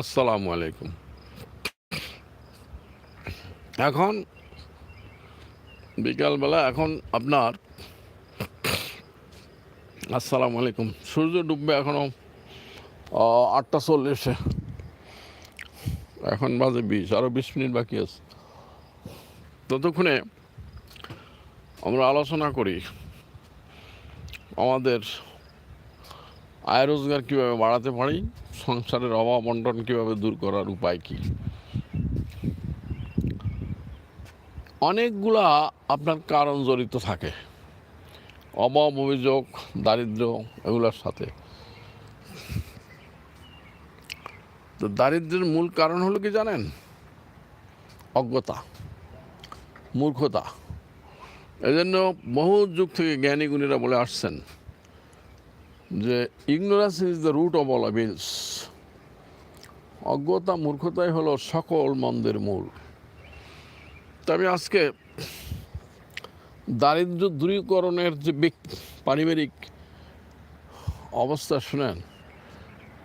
আসসালামু আলাইকুম। এখন বিকালবেলা এখন আপনার আসসালামু আলাইকুম। সূর্য ডুববে এখনও আটটা চল্লিশে। এখন বাজে বিশ আরও বিশ মিনিট বাকি আছে। ততক্ষণে আমরা আলোচনা করি আমাদের আয় রোজগার কীভাবে বাড়াতে পারি সংসারের অভাব বন্টন কীভাবে দূর করার উপায় কী? অনেকগুলা আপনার কারণ জড়িত থাকে। অভাব, অভিযোগ, দারিদ্র এগুলোর সাথে। তো দারিদ্রের মূল কারণ হলো কি জানেন? অজ্ঞতা, মূর্খতা। এজন্য বহু যুগ থেকে জ্ঞানী গুণীরা বলে আসছেন যে ignorance is the root of all evils অজ্ঞতা, মূর্খতাই হলো সকল মন্দের মূল। তবে আজকে দারিদ্র দূরীকরণের যে পারিবারিক অবস্থা শুনেন,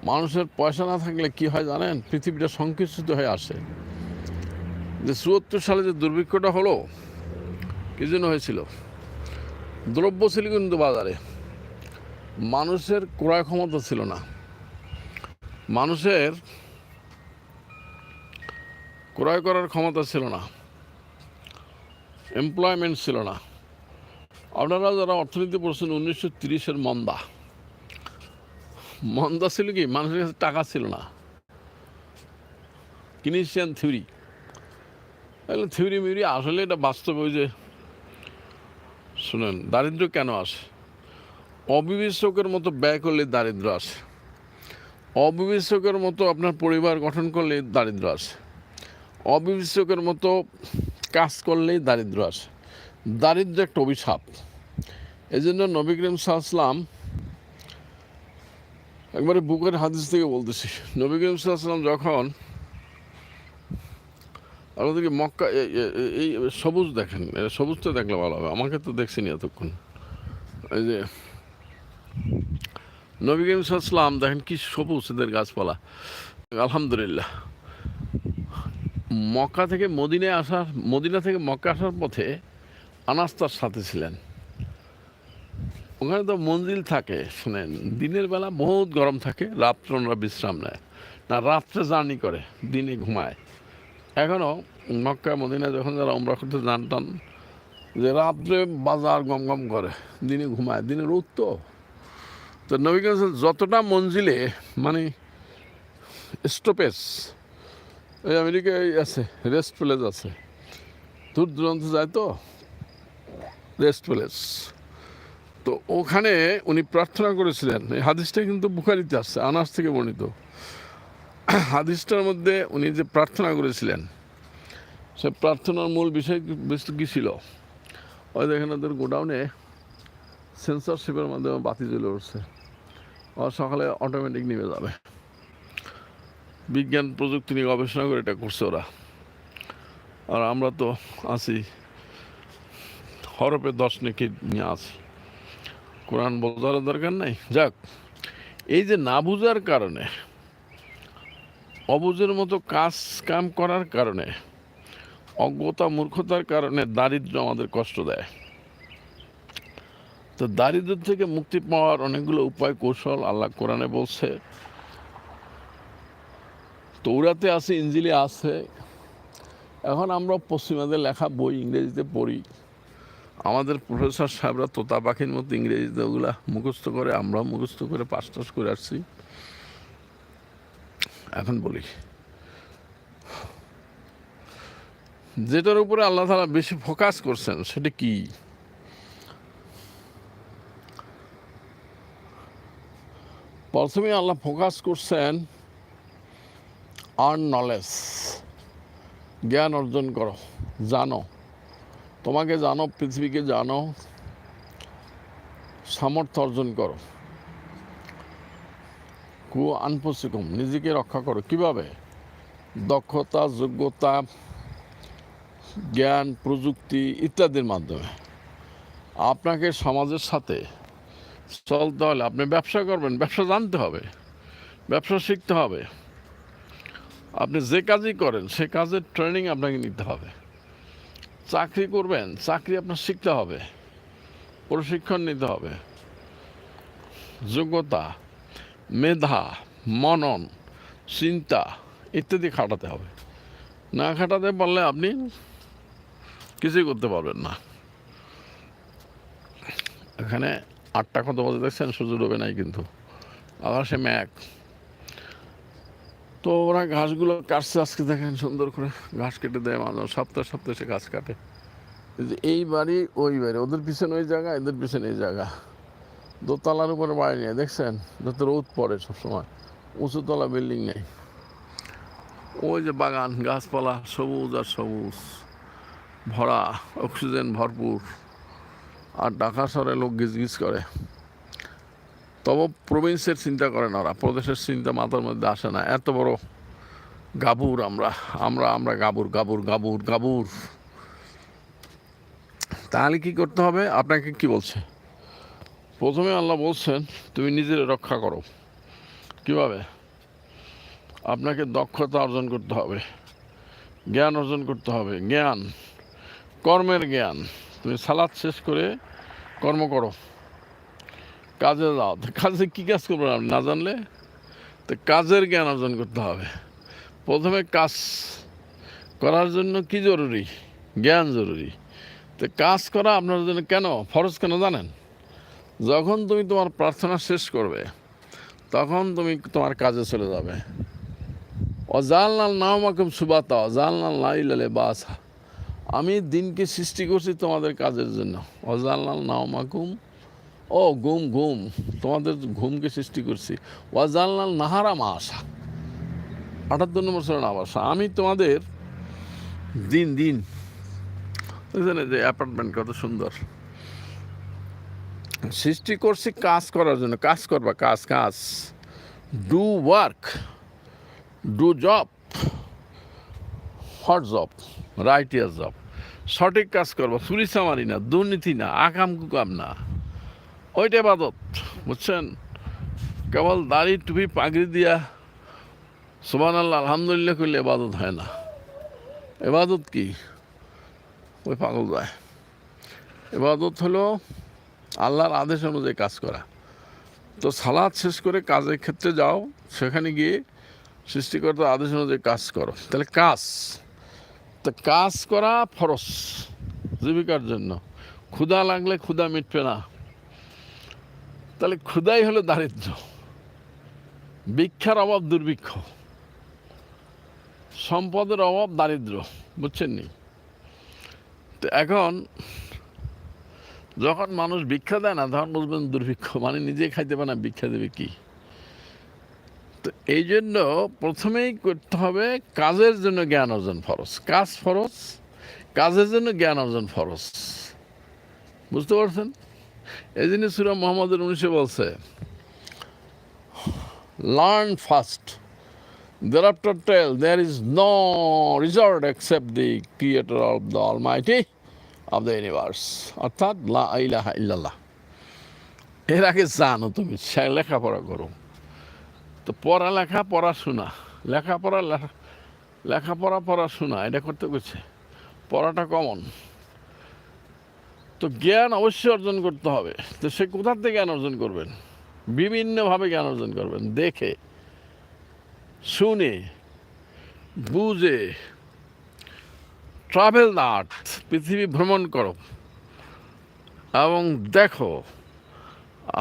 মানুষের পয়সা না থাকলে কি হয় জানেন? পৃথিবীটা সংকুচিত হয়ে আসে। যে চুয়াত্তর সালে যে দুর্ভিক্ষটা হলো, কি জন্য হয়েছিল? দ্রব্য ছিল কিন্তু বাজারে। মানুষের ক্রয় ক্ষমতা ছিল না। মানুষের ক্রয় করার ক্ষমতা ছিল না। এমপ্লয়মেন্ট ছিল না। আপনারা যারা অর্থনীতি পড়ছেন, উনিশশো তিরিশের মন্দা। মন্দা ছিল কি? মানুষের কাছে টাকা ছিল না। কিনিশিয়ান থিওরি তাহলে থিওরি মিউরি আসলে এটা বাস্তব ওই যে, শুনেন দারিদ্র কেন আসে? অবিবেচকের মতো ব্যয় করলে দারিদ্র আসে। অবিবেচকের মতো আপনার পরিবার গঠন করলে দারিদ্র আসে। অবিবেচকের মতো কাজ করলেই দারিদ্র আসে। দারিদ্র একটা অভিশাপ। এই জন্য নবী করিম সাহসলাম একবারে বুকের হাদিস থেকে বলতেছি। নবী করিম সাহসলাম যখন আপনাদেরকে মক্কা এই সবুজ দেখেন সবুজটা দেখলে ভালো হবে। আমাকে তো দেখছেনি এতক্ষণ। এই যে নবী করিম সাহসলাম দেখেন কি সবুজ এদের গাছপালা। আলহামদুলিল্লাহ। মক্কা থেকে মদিনায় আসার, মদিনা থেকে মক্কা আসার পথে আনাস তার সাথে ছিলেন। ওখানে তো মঞ্জিল থাকে, শুনেন, দিনের বেলা বহুত গরম থাকে রাত্রে ওনারা বিশ্রাম নেয়। না, রাত্রে জার্নি করে, দিনে ঘুমায়। এখনও মক্কা, মদিনা যখন যারা আমরা করতে জানতাম যে রাত্রে বাজার গম গম করে, দিনে ঘুমায় দিনে তো। তো নবীগঞ্জ যতটা মঞ্জিলে মানে স্টপেজ এই আমেরিকায় আছে রেস্ট প্লেস আছে। দূর দূরান্ত যায় তো? রেস্ট প্লেস তো ওখানে উনি প্রার্থনা করেছিলেন। এই হাদিসটা কিন্তু বুখারিতে আসছে আনাস থেকে বর্ণিত। হাদিসটার মধ্যে উনি যে প্রার্থনা করেছিলেন, সে প্রার্থনার মূল বিষয় কি- ছিল? ওই দেখেন ওদের গোডাউনে সেন্সরশিপের মাধ্যমে বাতি জ্বলে উঠছে। আর সকালে অটোমেটিক নেমে যাবে। বিজ্ঞান প্রযুক্তি নিয়ে গবেষণা করে এটা করছে ওরা। আর আমরা তো আছি, হরপে দশ নাকি নিয়ে আছি। কোরআন বোঝার দরকার নাই? যাক, এই যে না বুঝার কারণে, অবুঝের মতো কাজ কাম করার কারণে, অজ্ঞতা মূর্খতার কারণে দারিদ্র আমাদের কষ্ট দেয়। তো দারিদ্র থেকে মুক্তি পাওয়ার অনেকগুলো উপায়, কৌশল আল্লাহ কোরআনে বলছে তৌরাতে আছে ইঞ্জিলে আছে এখন আমরা পশ্চিমাদের লেখা বই ইংরেজিতে পড়ি। আমাদের প্রফেসর সাহেবরা তোতা পাখির মতো ইংরেজিতে ওগুলা মুখস্থ করে, আমরাও মুখস্থ করে পাস টাস করে আসছি। এখন বলি, যেটার উপরে আল্লাহ তালা বেশি ফোকাস করছেন সেটা কি? প্রথমে আল্লাহ ফোকাস করছেন আর্ন নলেজ, জ্ঞান অর্জন করো, জানো। তোমাকে জানো, পৃথিবীকে জানো, সামর্থ্য অর্জন করো। কু আনপসিকম, নিজেকে রক্ষা করো। কীভাবে? দক্ষতা, যোগ্যতা, জ্ঞান, প্রযুক্তি ইত্যাদির মাধ্যমে। আপনাকে সমাজের সাথে চলতে হলে আপনি ব্যবসা করবেন, ব্যবসা জানতে হবে, ব্যবসা শিখতে হবে। আপনি যে কাজই করেন, সে কাজের ট্রেনিং আপনাকে নিতে হবে। চাকরি করবেন, চাকরি আপনার শিখতে হবে, প্রশিক্ষণ নিতে হবে। যোগ্যতা, মেধা, মনন, চিন্তা ইত্যাদি খাটাতে হবে। না খাটাতে পারলে আপনি কিছুই করতে পারবেন না। এখানে আটটা কত বাজে দেখছেন? সূর্য ডোবে নাই কিন্তু। আকাশে ম্যাক তো ওরা ঘাসগুলো কাটছে আজকে দেখেন, সুন্দর করে ঘাস কেটে দেয় মানুষ। সপ্তাহে সপ্তাহে সে ঘাস কাটে। এই বাড়ি, ওই বাড়ি। ওদের পিছনে ওই জায়গা, এদের পিছনে এই জায়গা। দোতলার উপরে বাড়ি নেই, দেখছেন? যাতে রোদ পড়ে সবসময়। উঁচুতলা বিল্ডিং নেই। ওই যে বাগান, গাছপালা সবুজ আর সবুজ। ভরা, অক্সিজেন ভরপুর। আর ঢাকা শহরে লোক গিজ গিজ করে। তবে প্রভিন্সের চিন্তা করে না ওরা। প্রদেশের চিন্তা মাথার মধ্যে আসে না। এত বড় গাবুর আমরা। আমরা আমরা গাবুর গাবুর গাবুর গাবুর। তাহলে কি করতে হবে? আপনাকে কি বলছে? প্রথমে আল্লাহ বলছেন, তুমি নিজের রক্ষা করো। কীভাবে? আপনাকে দক্ষতা অর্জন করতে হবে। জ্ঞান অর্জন করতে হবে। জ্ঞান, কর্মের জ্ঞান। তুমি সালাদ শেষ করে কর্ম করো। কাজে যাও তো কাজে কী কাজ করব আপনি না জানলে? তো কাজের জ্ঞান অর্জন করতে হবে। প্রথমে কাজ করার জন্য কি জরুরি? জ্ঞান জরুরি। তো কাজ করা আপনার জন্য কেন? ফরজ কেন জানেন? যখন তুমি তোমার প্রার্থনা শেষ করবে, তখন তুমি তোমার কাজে চলে যাবে। অজালনাল নামাকুম সুবাতা, অজালনাল লাইলালে বাসা। আমি দিনকে সৃষ্টি করছি তোমাদের কাজের জন্য। অজালনাল নামাকুম ও ঘুম ঘুম। তোমাদের ঘুমকে সৃষ্টি করছি। ওয়াজালনাল নাহারা মা আসা আটাত্তর নম্বর সরেন আবাসা আমি তোমাদের দিন দিন যে অ্যাপার্টমেন্ট কত সুন্দর। সৃষ্টি করছি কাজ করার জন্য। কাজ করবা, কাজ কাজ। Do work, do job, hot job right year job. সঠিক কাজ করব, চুরি চামারি না, দুর্নীতি না, আকাম কুকাম না। ওইটা এবাদত, বুঝছেন? কেবল দাড়ি টুপি পাগড়ি দিয়া সুবান আল্লাহ আলহামদুলিল্লাহ করলে এবাদত হয় না। এবাদত কি? ওই পাগল যায় এবাদত হলো আল্লাহর আদেশ অনুযায়ী কাজ করা। তো সালাদ শেষ করে কাজের ক্ষেত্রে যাও, সেখানে গিয়ে সৃষ্টিকর্তার আদেশ অনুযায়ী কাজ করো। তাহলে কাজ। তো কাজ করা ফরস জীবিকার জন্য। ক্ষুধা লাগলে ক্ষুধা মিটবে না। তাহলে ক্ষুদাই হলো দারিদ্র। ভিক্ষার অভাব দুর্ভিক্ষ। সম্পদের অভাব দারিদ্র বুঝছেন নি তো এখন যখন মানুষ ভিক্ষা দেয় না, তখন বুঝবেন দুর্ভিক্ষ মানে নিজে খাইতে পারে না, ভিক্ষা দেবে কি? তো এই জন্য প্রথমেই করতে হবে কাজের জন্য জ্ঞান অর্জন ফরজ। কাজ ফরজ, কাজের জন্য জ্ঞান অর্জন ফরজ। বুঝতে পারছেন? এই জন্য সুরা মোহাম্মদের উনিশে বলছে learn first there after tell there is no resort except the creator of the all mighty of the universe অর্থাৎ লা এর আগে জানো তুমি লেখাপড়া করো। তো পড়ালেখা পড়াশোনা লেখাপড়া লেখা, লেখাপড়া পড়াশোনা এটা করতে করছে পড়াটা কমন তো জ্ঞান অবশ্যই অর্জন করতে হবে। তো সে কোথার থেকে জ্ঞান অর্জন করবেন? বিভিন্নভাবে জ্ঞান অর্জন করবেন। দেখে, শুনে, বুঝে। ট্রাভেল আর্ট পৃথিবী ভ্রমণ করো। এবং দেখো,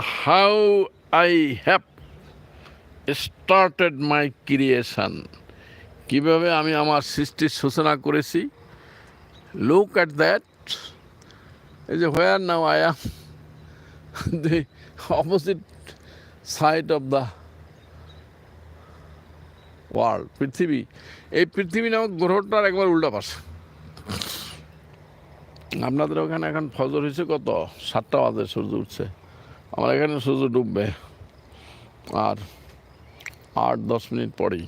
how I have started my creation. কীভাবে আমি আমার সৃষ্টির সূচনা করেছি। Look at that. এই যে where now am the opposite side of the world পৃথিবী। এই পৃথিবী নামক গ্রহটার একবার উল্টা পাশে। আপনাদের ওখানে এখন ফজর হয়েছে কত? সাতটা বাজে, সূর্য উঠছে। আমার এখানে সূর্য ডুববে। আর আট, দশ মিনিট পরেই।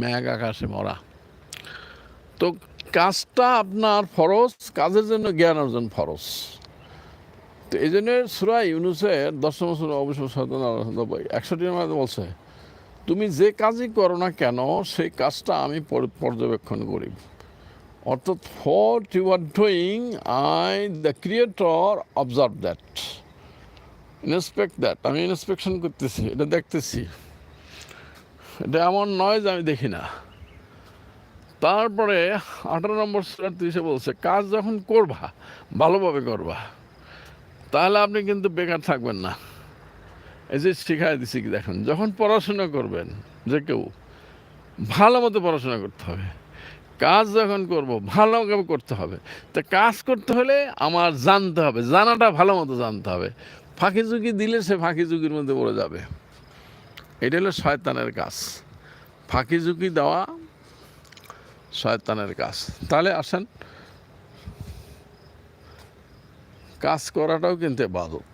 মেঘ আকাশে মরা তো কাজটা আপনার ফরজ, কাজের জন্য জ্ঞান অর্জন ফরজ। তো এই জন্য সুরা ইউনুসের দশম অবশ্য একষট্টি নম্বর বলছে, তুমি যে কাজই করো না কেন, সেই কাজটা আমি পর্যবেক্ষণ করি। অর্থাৎ what you are doing I the creator observe that inspect that আমি ইন্সপেকশন করতেছি, এটা দেখতেছি। এটা এমন নয় যে আমি দেখি না। তারপরে আঠারো নম্বর সুরার তিরিশে বলছে, কাজ যখন করবা, ভালোভাবে করবা, তাহলে আপনি কিন্তু বেকার থাকবেন না। এই যে শিখাই দিছি কি দেখেন, যখন পড়াশোনা করবেন, যে কেউ ভালো মতো পড়াশোনা করতে হবে। কাজ যখন করব ভালো করে করতে হবে। তা কাজ করতে হলে আমার জানতে হবে, জানাটা ভালো মতো জানতে হবে। ফাঁকি ঝুঁকি দিলে সে ফাঁকি ঝুঁকির মধ্যে পড়ে যাবে। এটা হলো শয়তানের কাজ। ফাঁকি ঝুঁকি দেওয়া শয়তানের কাজ। তাহলে আসেন, কাজ করাটাও কিন্তু বাদত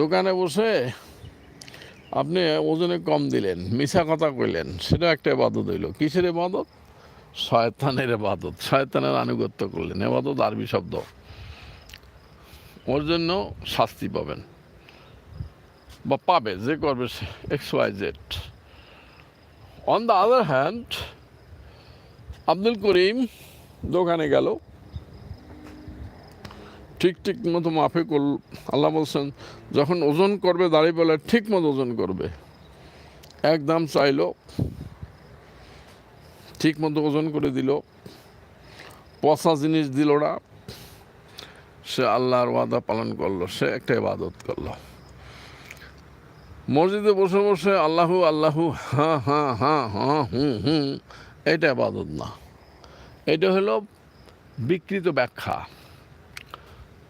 দোকানে বসে আপনি ওজনে কম দিলেন, মিছা কথা কইলেন সেটা একটা এবাদত হইল। কিসের এবাদত শয়তানের এবাদত শয়তানের আনুগত্য করলেন। এবাদত আরবি শব্দ। ওর জন্য শাস্তি পাবেন। বা পাবে, যে করবে X Y Z on the other hand Abdul Karim দোকানে গেল। ঠিক ঠিক মতো মাফে করল। আল্লাহ বলছেন, যখন ওজন করবে দাঁড়িয়ে ঠিক মতো ওজন করবে। একদম চাইলো, ঠিক মতো ওজন করে দিল। পচা জিনিস দিল না। সে আল্লাহর ওয়াদা পালন করল, সে একটা ইবাদত করল। মসজিদে বসে বসে আল্লাহু আল্লাহু হ্যাঁ হ্যাঁ হ্যাঁ হ্যাঁ হুম হুম এটা আবাদত না। এটা হলো বিকৃত ব্যাখ্যা।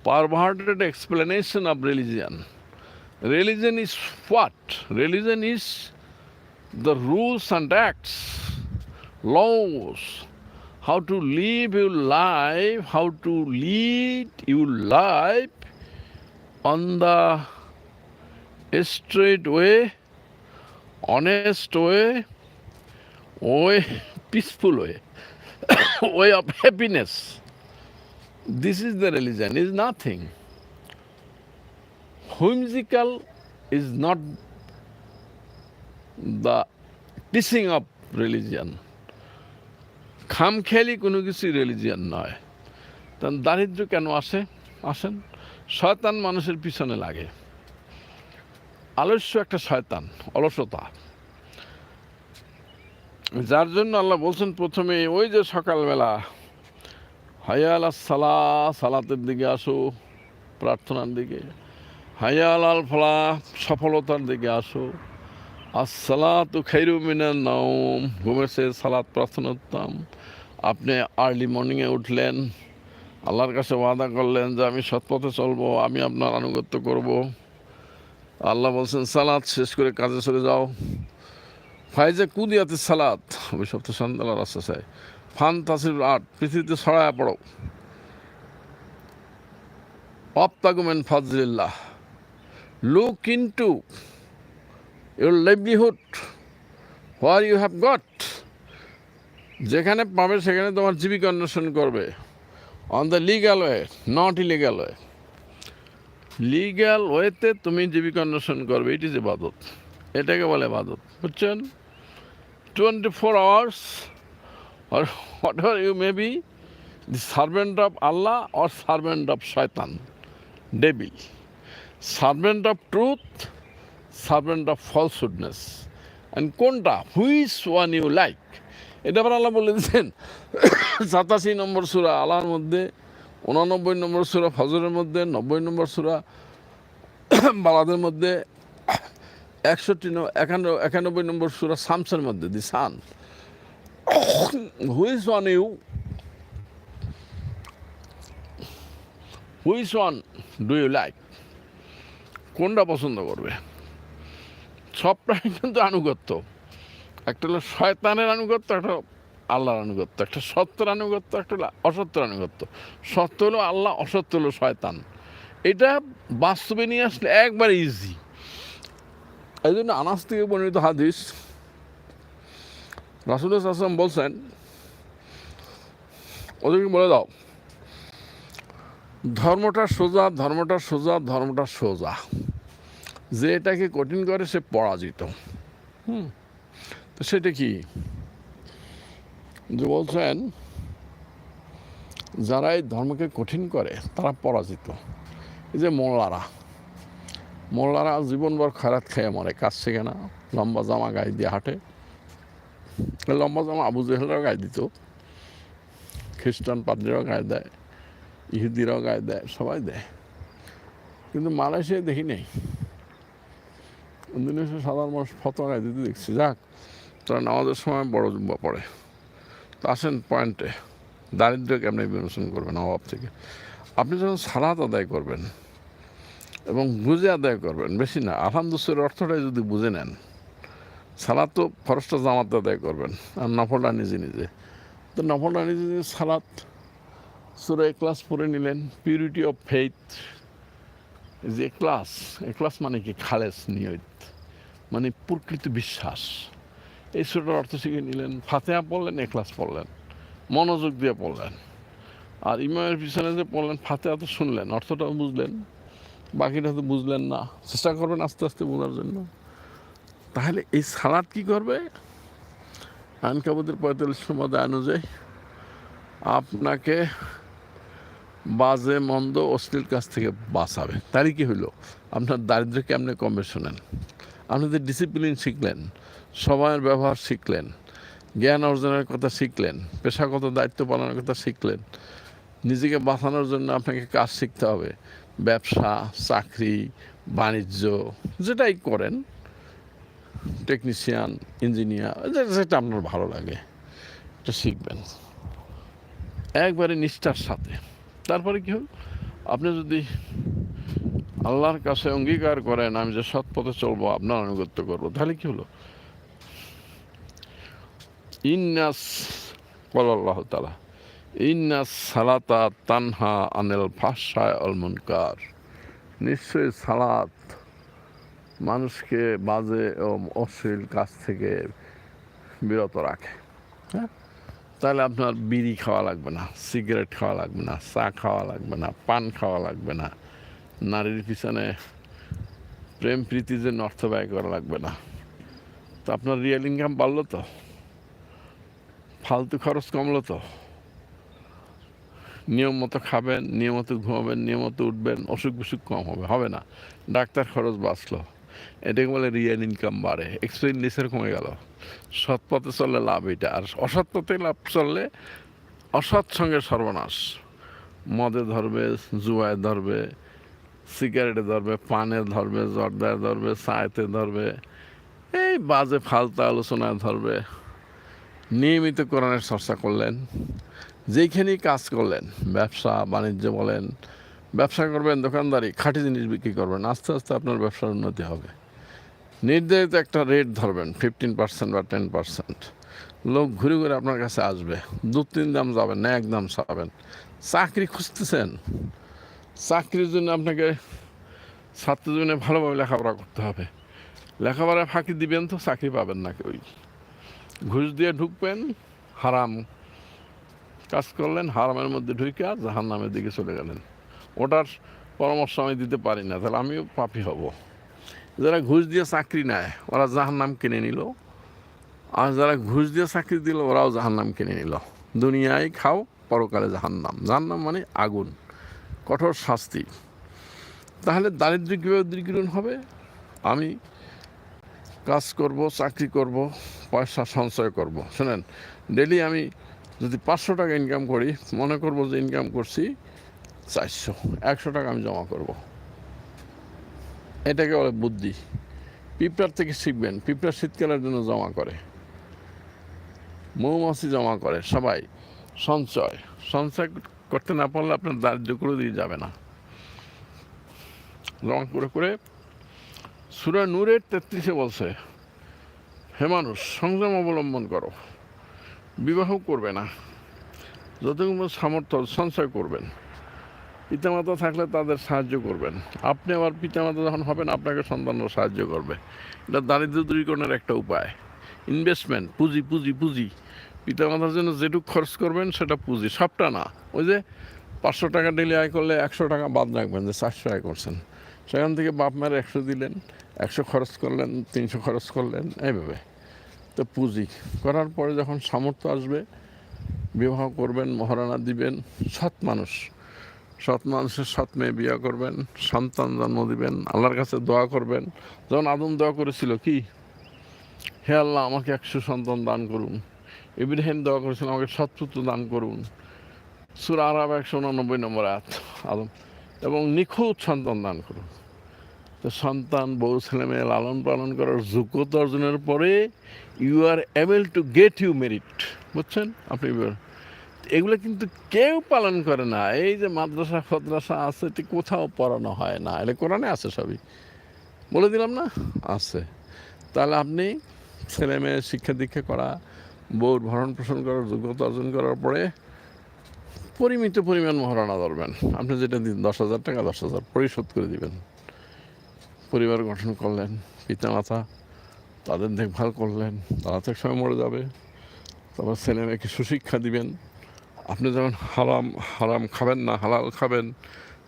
Perverted explanation of religion. Religion is what? Religion is the rules and acts. Laws how to live your life, how to lead your life on the straight way, honest way way peaceful way, way of happiness. This is the religion, is nothing. Whimsical is not the teaching of religion. খামখেয়ালি কোনো কিছু religion নয় তখন দারিদ্র কেন আসে আসেন শয়তান মানুষের পিছনে লাগে আলস্য একটা শয়তান অলসতা যার জন্য আল্লাহ বলছেন প্রথমে ওই যে সকালবেলা, হায়াল সালা, সালাতের দিকে আসো, প্রার্থনার দিকে। হায়াল আল ফলা, সফলতার দিকে আসো। আর সালাত খাইরু মিনার নাম ঘুমের সে সালাত প্রার্থনা আপনি আর্লি মর্নিংয়ে উঠলেন, আল্লাহর কাছে ওয়াদা করলেন যে আমি সৎপথে চলবো, আমি আপনার আনুগত্য করব। আল্লাহ বলছেন, সালাত শেষ করে কাজে চলে যাও। ফাইজে কুদিয়াতে সালাত তো সন্ধ্যার রাস্তা চাই। ফান তাসির আট পৃথিবীতে ছড়ায় পড়ো। অপ্তাগুমেন ফজলিল্লাহ। Look into your livelihood, where you have got. যেখানে পাবে সেখানে তোমার জীবিকা অন্বেষণ করবে। On the legal way, not illegal way. Legal ওয়েতে তুমি জীবিকা অন্বেষণ করবে, ইট ইজ ইবাদত। এটাকে বলে ইবাদত। বুঝছেন? Twenty four hours or whatever you may be, the servant of Allah or servant of shaitan, devil, servant of truth, servant of falsehoodness. And কোনটা হুইচ ওয়ান ইউ লাইক এটা আবার আল্লাহ বলে দিচ্ছেন সাতাশি নম্বর সুরা আল্লাহর মধ্যে উনানব্বই নম্বর সুরা ফজরের মধ্যে নব্বই নম্বর সুরা বালাদের মধ্যে একষট্টি একান্ন, একানব্বই নম্বর সুরা সামসের মধ্যে, the sun which one you which one do you like? কোনটা পছন্দ করবে? সবটাই কিন্তু আনুগত্য। একটা হলো শয়তানের আনুগত্য, একটা আল্লাহর আনুগত্য। একটা সত্যের আনুগত্য, একটা হলো অসত্যের আনুগত্য। সত্য হলো আল্লাহ, অসত্য হলো শয়তান। এটা বাস্তবে নিয়ে আসলে একবার ইজি এই জন্য আনাস থেকে বর্ণিত হাদিস রাসুল আসলাম বলছেন, ওদেরকে বলে দাও, ধর্মটা সোজা ধর্মটা সোজা ধর্মটা সোজা। যে এটাকে কঠিন করে, সে পরাজিত। হুম? তো সেটা কি? যে বলছেন, যারা এই ধর্মকে কঠিন করে, তারা পরাজিত। এই যে মোল্লারা মোল্লারা জীবনভর খারাত খেয়ে মরে, কাজ শেখে না। লম্বা জামা গায়ে দিয়ে হাঁটে। লম্বা জামা আবু জেহেলরাও গায়ে দিত, খ্রিস্টান পাদ্রীরাও গায়ে দেয়, ইহুদিরাও গায়ে দেয়, সবাই দেয়। কিন্তু মালয়েশিয়ায় দেখি নেই। ইন্দোনেশিয়া সাধারণ মানুষ ফটো গায়ে দিতে দেখছি। যাক, তারা নামাজের সময় বড় জুম্বা পড়ে। তো আসেন পয়েন্টে। দারিদ্র কেমনি বিমোচন করবেন অভাব থেকে? আপনি যখন সালাত আদায় করবেন এবং বুঝে আদায় করবেন। বেশি না আলহামদুসের অর্থটাই যদি বুঝে নেন সালাত তো খরচটা জামাত আদায় করবেন, আর নফলটা নিজে নিজে। তো নফলটা নিজে নিজে সালাত সুরে ক্লাস পড়ে নিলেন পিউরিটি অফ ফেইথ যে ক্লাস এ ক্লাস মানে কি? খালেস, নিয়ত মানে প্রকৃত বিশ্বাস। এই সুরটার অর্থ শিখে নিলেন, ফাতেহা পড়লেন এ ক্লাস পড়লেন, মনোযোগ দিয়ে পড়লেন। আর ইমামের পিছনে যে পড়লেন, ফাতেহা তো শুনলেন, অর্থটাও বুঝলেন। বাকিটা তো বুঝলেন না। চেষ্টা করবেন আস্তে আস্তে বোঝার জন্য। তাহলে এই সালাদ কি করবে? আইন কাবুদের পঁয়তাল্লিশ নম্বর অনুযায়ী, আপনাকে বাজে, মন্দ, অশ্লীল কাছ থেকে বাঁচাবে। তারই কি হইল? আপনার দারিদ্র কেমনে কমবে শোনেন। আপনি যে ডিসিপ্লিন শিখলেন, সময়ের ব্যবহার শিখলেন, জ্ঞান অর্জনের কথা শিখলেন, পেশাগত দায়িত্ব পালনের কথা শিখলেন, নিজেকে বাঁচানোর জন্য আপনাকে কাজ শিখতে হবে। ব্যবসা, চাকরি, বাণিজ্য, যেটাই করেন টেকনিশিয়ান ইঞ্জিনিয়ার যেটা আপনার ভালো লাগে, এটা শিখবেন। একবারে নিষ্ঠার সাথে। তারপরে কী হল? আপনি যদি আল্লাহর কাছে অঙ্গীকার করেন, আমি যে সৎ পথে চলবো, আপনার আনুগত্য করব, তাহলে কী হলো? ইন্নাস, বল আল্লাহ তালা ইন্নাস সালাতা তানহা আনেল ফাঁসায় অল নিশ্চয়ই সালাত মানুষকে বাজে ও অশ্লীল কাজ থেকে বিরত রাখে। হ্যাঁ? তাহলে আপনার বিড়ি খাওয়া লাগবে না, সিগারেট খাওয়া লাগবে না, চা খাওয়া লাগবে না, পান খাওয়া লাগবে না, নারীর পিছনে প্রেম প্রীতি যে অর্থ ব্যয় করা লাগবে না। তো আপনার রিয়েল ইনকাম বাড়লো তো? ফালতু খরচ কমলো তো? নিয়ম মতো খাবেন নিয়মিত ঘুমাবেন নিয়মিত উঠবেন, অসুখ বিসুখ কম হবে হবে না। ডাক্তার খরচ বাঁচলো। এটাকে বলে রিয়েল ইনকাম বাড়ে। এক্সপেন্ডিচার কমে গেল। সৎ পথে চললে লাভ এটা আর অসৎ পথে লাভ চললে অসৎ সঙ্গে সর্বনাশ। মদে ধরবে, জুয়ায় ধরবে, সিগারেটে ধরবে, পানে ধরবে, জর্দায় ধরবে, চায়তে ধরবে, এই বাজে ফালতা আলোচনায় ধরবে। নিয়মিত কোরআনের চর্চা করলেন। যেইখানেই কাজ করলেন, ব্যবসা, বাণিজ্য বলেন, ব্যবসা করবেন দোকানদারি, খাঁটি জিনিস বিক্রি করবেন, আস্তে আস্তে আপনার ব্যবসার উন্নতি হবে। নির্ধারিত একটা রেট ধরবেন ফিফটিন পার্সেন্ট বা টেন পার্সেন্ট লোক ঘুরে ঘুরে আপনার কাছে আসবে, দু তিন দাম যাবেন না, এক দাম চাবেন। চাকরি খুঁজতেছেন, চাকরির জন্য আপনাকে ছাত্র জীবনে ভালোভাবে লেখাপড়া করতে হবে। লেখাপড়া ফাঁকি দিবেন তো, চাকরি পাবেন না কেউই। ঘুষ দিয়ে ঢুকবেন, হারাম কাজ করলেন, হারামের মধ্যে ঢুকে আর জাহান নামের দিকে চলে গেলেন। ওটার পরামর্শ আমি দিতে পারি না, তাহলে আমিও পাপি হব। যারা ঘুষ দিয়ে চাকরি নেয়, ওরা জাহান নাম কিনে নিল। আর যারা ঘুষ দিয়ে চাকরি দিল, ওরাও জাহান নাম কিনে নিল। দুনিয়ায় খাও, পরকালে জাহান নাম জাহান নাম মানে আগুন, কঠোর শাস্তি। তাহলে দারিদ্র কীভাবে দূরীকরণ হবে? আমি কাজ করব, চাকরি করব, পয়সা সঞ্চয় করব। শোনেন ডেলি আমি যদি পাঁচশো টাকা ইনকাম করি, মনে করব যে ইনকাম করছি চারশো, একশো টাকা আমি জমা করব। এটাকে বলে বুদ্ধি। পিঁপড়ার থেকে শিখবেন, পিঁপড়া শীতকালের জন্য জমা করে। মৌমাছি জমা করে, সবাই সঞ্চয়। সঞ্চয় করতে না পারলে আপনার দারিদ্র করে দিয়ে যাবে না। জমা করে করে সুরা নূরের তেত্রিশে বলছে, হে মানুষ, সংযম অবলম্বন করো। বিবাহ করবে না। যতগুলো সামর্থ্য সঞ্চয় করবেন। পিতামাতা থাকলে তাদের সাহায্য করবেন। আপনি আবার পিতামাতা যখন হবেন, আপনাকে সন্তানও সাহায্য করবে। এটা দারিদ্র দূরীকরণের একটা উপায়। ইনভেস্টমেন্ট পুঁজি পুঁজি পুঁজি। পিতামাতার জন্য যেটুকু খরচ করবেন, সেটা পুঁজি। সবটা না। ওই যে পাঁচশো টাকা ডেলি আয় করলে একশো টাকা বাদ রাখবেন, যে চারশো আয় করছেন। সেখান থেকে বাপ মায়ের একশো দিলেন, একশো খরচ করলেন, তিনশো খরচ করলেন, এইভাবে। তো পুঁজি। করার পরে যখন সামর্থ্য আসবে, বিবাহ করবেন, মহারানা দিবেন, সৎ মানুষ। সৎ মানুষের সৎ মেয়ে বিয়ে করবেন, সন্তান জন্ম দিবেন, আল্লাহর কাছে দোয়া করবেন। যখন আদম দোয়া করেছিল, কি? হে আল্লাহ, আমাকে একশো সন্তান দান করুন। ইব্রাহিম দোয়া করেছিল, আমাকে সৎপুত্র দান করুন। সুর আরব একশো উনানব্বই নম্বর আয়াত। আদম, এবং নিখুঁত সন্তান দান করুন। তো সন্তান, বউ ছেলে মেয়ে লালন পালন করার যোগ্যতা অর্জনের পরে you are able to get you merit বুঝছেন? আপনি এগুলো কিন্তু কেউ পালন করে না। এই যে মাদ্রাসা ফদ্রাসা আছে এটি কোথাও পড়ানো হয় না। এটা কোরআনে আছে সবই। বলে দিলাম না? আছে। তাহলে আপনি ছেলে মেয়ে শিক্ষা দীক্ষা করা, বউর ভরণ পোষণ করার যোগ্যতা অর্জন করার পরে পরিমিত পরিমাণ মহারণা ধরবেন। আপনি যেটা দিন, দশ হাজার টাকা, দশ হাজার, পরিশোধ করে দিবেন। পরিবার গঠন করলেন, পিতামাতা তাদের দেখভাল করলেন, তারা তো এক সময় মরে যাবে। তারপর ছেলে মেয়েকে সুশিক্ষা দিবেন। আপনি যেমন হারাম হারাম খাবেন না, হালাল খাবেন,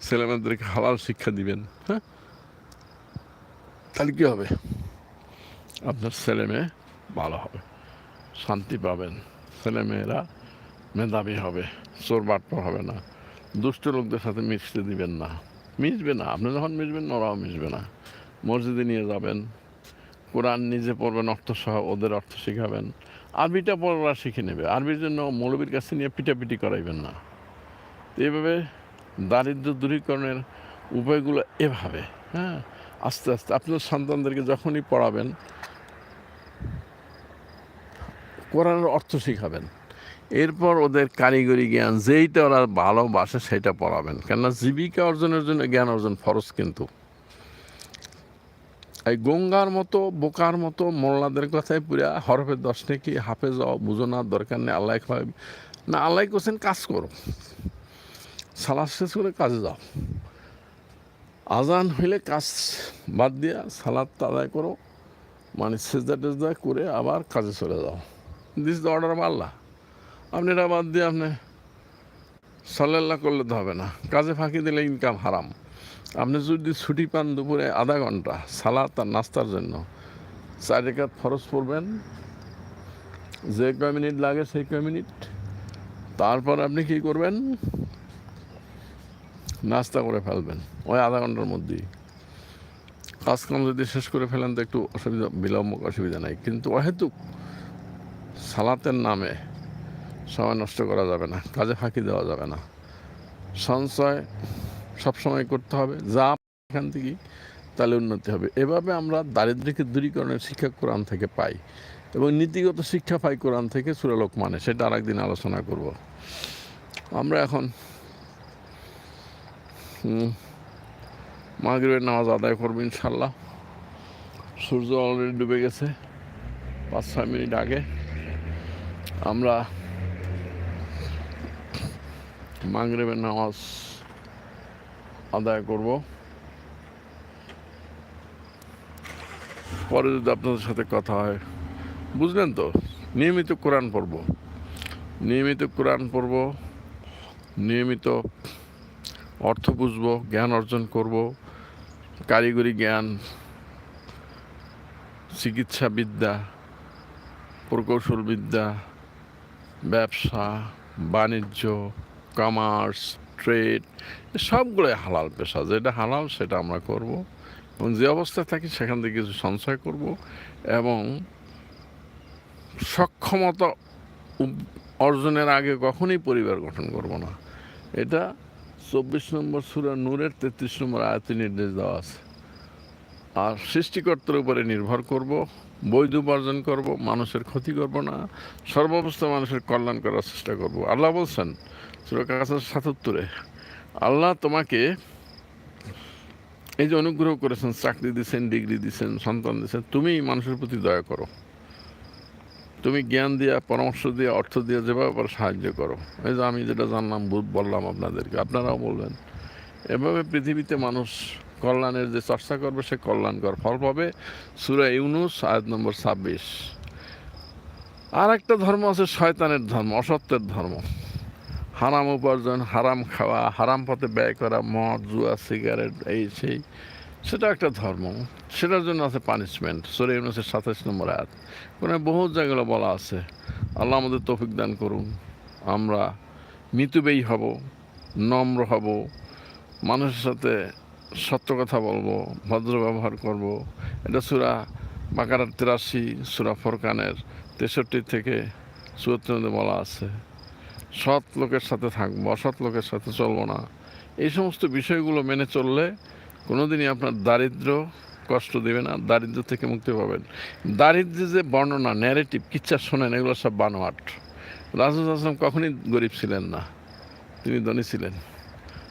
ছেলে মেয়েদেরকে হালাল শিক্ষা দিবেন হ্যাঁ? তাহলে কী হবে? আপনার ছেলে মেয়ে ভালো হবে, শান্তি পাবেন। ছেলে মেয়েরা মেধাবী হবে, চোর বাটপা হবে না। দুষ্ট লোকদের সাথে মিশতে দিবেন না। মিশবে না, আপনি যখন মিশবেন, ওরাও মিশবে না। মসজিদে নিয়ে যাবেন, কোরআন নিজে পড়বেন অর্থ সহ ওদের অর্থ শেখাবেন, আরবিটা পড়া শিখে নেবে। আরবির জন্য মৌলবীর কাছে নিয়ে পিটাপিটি করাইবেন না। এইভাবে দারিদ্র দূরীকরণের উপায়গুলো এভাবে হ্যাঁ? আস্তে আস্তে আপনার সন্তানদেরকে যখনই পড়াবেন, কোরআনের অর্থ শিখাবেন। এরপর ওদের কারিগরি জ্ঞান, যেইটা ওরা ভালোবাসে সেটা পড়াবেন। কেননা জীবিকা অর্জনের জন্য জ্ঞান অর্জন ফরজ কিন্তু। এই গঙ্গার মতো, বোকার মতো মোল্লাদের কথায় পুরা হরফের দশ নাকি হাফে যাও, বুঝো না, দরকার নেই, আল্লাহ খাওয়াই না, আল্লাহ কোসেন কাজ করো। সালাদ শেষ করে কাজে যাও। আজান হইলে কাজ বাদ দিয়া সালাদ আদায় করো মানে সেজদা টেজদা করে আবার কাজে চলে যাও। দিস দ্য অর্ডার অফ আল্লাহ আপনি এটা বাদ দিয়ে আপনি সাল্লাল্লাহ করলে তো হবে না। কাজে ফাঁকি দিলে ইনকাম হারাম। আপনি যদি ছুটি পান দুপুরে আধা ঘণ্টা, সালাদ আর নাস্তার জন্য, চার রেখাত পড়বেন। যে কয় মিনিট লাগে সেই কয় মিনিট। তারপর আপনি কি করবেন? নাস্তা করে ফেলবেন, ওই আধা ঘণ্টার মধ্যেই। কাজকাম যদি শেষ করে ফেলেন তো একটু অসুবিধা, বিলম্ব, অসুবিধা নাই। কিন্তু অহেতুক সালাতের নামে সময় নষ্ট করা যাবে না, কাজে ফাঁকি দেওয়া যাবে না। সঞ্চয় সবসময় করতে হবে, যা এখান থেকে তাহলে উন্নতি হবে। এভাবে আমরা দারিদ্র্যকে দূরীকরণের শিক্ষা কোরআন থেকে পাই এবং নীতিগত শিক্ষা পাই কোরআন থেকে সুরালোক মানে সেটা আরেকদিন আলোচনা করব। আমরা এখন মাগরিবের নামাজ আদায় করব ইনশাল্লাহ সূর্য অলরেডি ডুবে গেছে পাঁচ ছয় মিনিট আগে। আমরা মাগরিবের নামাজ আদায় করব। পরে যদি আপনাদের সাথে কথা হয়, বুঝলেন তো, নিয়মিত কোরআন পড়ব। নিয়মিত কোরআন পড়ব, নিয়মিত অর্থ বুঝব, জ্ঞান অর্জন করব, কারিগরি জ্ঞান চিকিৎসা বিদ্যা প্রকৌশল বিদ্যা ব্যবসা, বাণিজ্য, কমার্স ট্রেড, সবগুলোই হালাল পেশা। যেটা হালাল সেটা আমরা করব এবং যে অবস্থায় থাকি সেখান থেকে কিছু সঞ্চয় করব এবং সক্ষমতা অর্জনের আগে কখনই পরিবার গঠন করব না। এটা চব্বিশ নম্বর সুরা নূরের তেত্রিশ নম্বর আয়াতে নির্দেশ দেওয়া আছে। আর সৃষ্টিকর্তার উপরে নির্ভর করব বৈধ উপার্জন করব, মানুষের ক্ষতি করব না, সর্বাবস্থা মানুষের কল্যাণ করার চেষ্টা করব। আল্লাহ বলছেন সুরকাশার সাতাত্তরে, আল্লাহ তোমাকে এই যে অনুগ্রহ করেছেন, চাকরি দিচ্ছেন ডিগ্রি দিচ্ছেন সন্তান দিচ্ছেন তুমি মানুষের প্রতি দয়া করো। তুমি জ্ঞান দিয়া, পরামর্শ দিয়ে, অর্থ দিয়ে যেভাবে পারো সাহায্য করো। এই যে আমি যেটা জানলাম, বললাম আপনাদেরকে, আপনারাও বলবেন। এভাবে পৃথিবীতে মানুষ কল্যাণের যে চর্চা করবে, সে কল্যাণকর ফল পাবে। সুরা ইউনুস, আয়াত নম্বর ছাব্বিশ। আর একটা ধর্ম আছে শয়তানের ধর্ম, অসত্যের ধর্ম। হারাম উপার্জন, হারাম খাওয়া, হারাম পথে ব্যয় করা, মদ, জুয়া, সিগারেট, এই সেই, সেটা একটা ধর্ম। সেটার জন্য আছে পানিশমেন্ট সরে ইউনুসের সাতাশ নম্বর আয়াত। কোনো বহু জায়গাগুলো বলা আছে। আল্লাহ আমাদের তৌফিক দান করুন। আমরা মিতুবেই হব, নম্র হব, মানুষের সাথে সত্য কথা বলব, ভদ্র ব্যবহার করব। এটা সুরা বাকারার তিরাশি, সুরা ফরকানের তেষট্টি থেকে চুয়াত্তর বলা আছে। সৎ লোকের সাথে থাকব, অসৎ লোকের সাথে চলবো না। এই সমস্ত বিষয়গুলো মেনে চললে কোনোদিনই আপনার দারিদ্র কষ্ট দেবে না, দারিদ্র থেকে মুক্তি পাবেন। দারিদ্র্যের যে বর্ণনা ন্যারেটিভ কিচ্ছা শোনেন, এগুলো সব বানোয়াট। রাজুল আসলাম কখনই গরিব ছিলেন না, তিনি ধনী ছিলেন।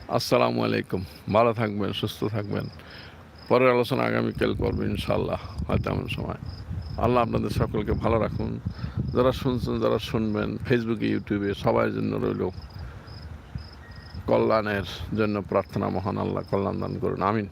আসসালামু আলাইকুম। ভালো থাকবেন, সুস্থ থাকবেন। পরের আলোচনা আগামীকাল করব ইনশাল্লাহ হয়তো এমন সময়। আল্লাহ আপনাদের সকলকে ভালো রাখুন। যারা শুনছেন, যারা শুনবেন ফেসবুকে ইউটিউবে সবার জন্য রইল কল্যাণের জন্য প্রার্থনা মহান আল্লাহ, কল্যাণ দান করুন। আমিন।